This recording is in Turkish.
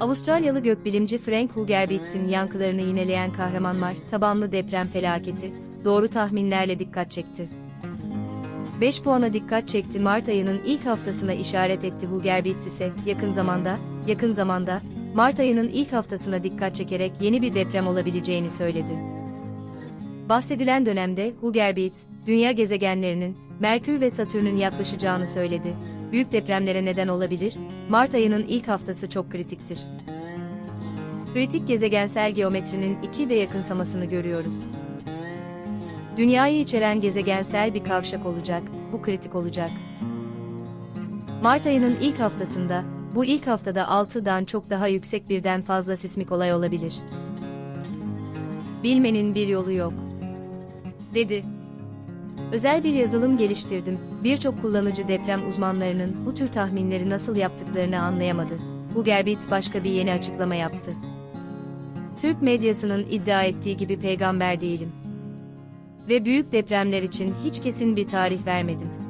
Avustralyalı gökbilimci Frank Hugerbitz'in yankılarını yineleyen kahramanlar tabanlı deprem felaketi, doğru tahminlerle dikkat çekti. 5 puana dikkat çekti Mart ayının ilk haftasına işaret etti Hugerbitz ise yakın zamanda, yakın zamanda, Mart ayının ilk haftasına dikkat çekerek yeni bir deprem olabileceğini söyledi. Bahsedilen dönemde Hugerbitz, dünya gezegenlerinin, Merkür ve Satürn'ün yaklaşacağını söyledi. Büyük depremlere neden olabilir, Mart ayının ilk haftası çok kritiktir. Kritik gezegensel geometrinin iki de yakınsamasını görüyoruz. Dünyayı içeren gezegensel bir kavşak olacak, bu kritik olacak. Mart ayının ilk haftasında, bu ilk haftada 6'dan çok daha yüksek birden fazla sismik olay olabilir. Bilmenin bir yolu yok. Dedi. Özel bir yazılım geliştirdim. Birçok kullanıcı deprem uzmanlarının bu tür tahminleri nasıl yaptıklarını anlayamadı. Hugerbitz başka bir yeni açıklama yaptı. Türk medyasının iddia ettiği gibi peygamber değilim. Ve büyük depremler için hiç kesin bir tarih vermedim.